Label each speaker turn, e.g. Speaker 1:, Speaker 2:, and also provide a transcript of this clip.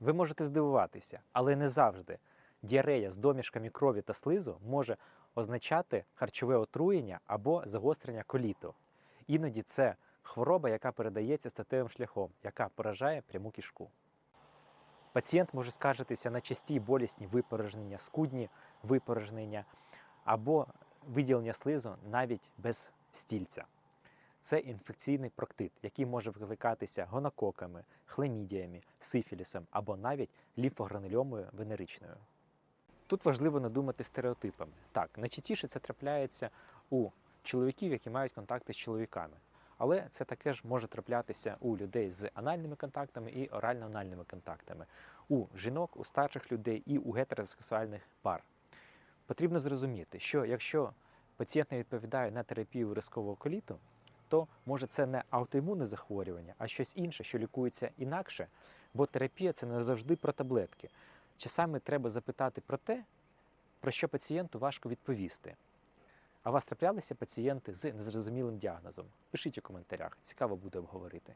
Speaker 1: Ви можете здивуватися, але не завжди. Діарея з домішками крові та слизу може означати харчове отруєння або загострення коліту. Іноді це хвороба, яка передається статевим шляхом, яка поражає пряму кишку. Пацієнт може скаржитися на часті болісні випорожнення, скудні випорожнення або виділення слизу навіть без стільця. Це інфекційний проктит, який може викликатися гонококами, хламідіями, сифілісом або навіть лімфогранульомою венеричною. Тут важливо не думати стереотипами. Так, найчастіше це трапляється у чоловіків, які мають контакти з чоловіками. Але це таке ж може траплятися у людей з анальними контактами і орально-анальними контактами, у жінок, у старших людей і у гетеросексуальних пар. Потрібно зрозуміти, що якщо пацієнт не відповідає на терапію рискового коліту, то може це не аутоімунне захворювання, а щось інше, що лікується інакше, бо терапія це не завжди про таблетки. Часами треба запитати про те, про що пацієнту важко відповісти. А вас траплялися пацієнти з незрозумілим діагнозом? Пишіть у коментарях, цікаво буде обговорити.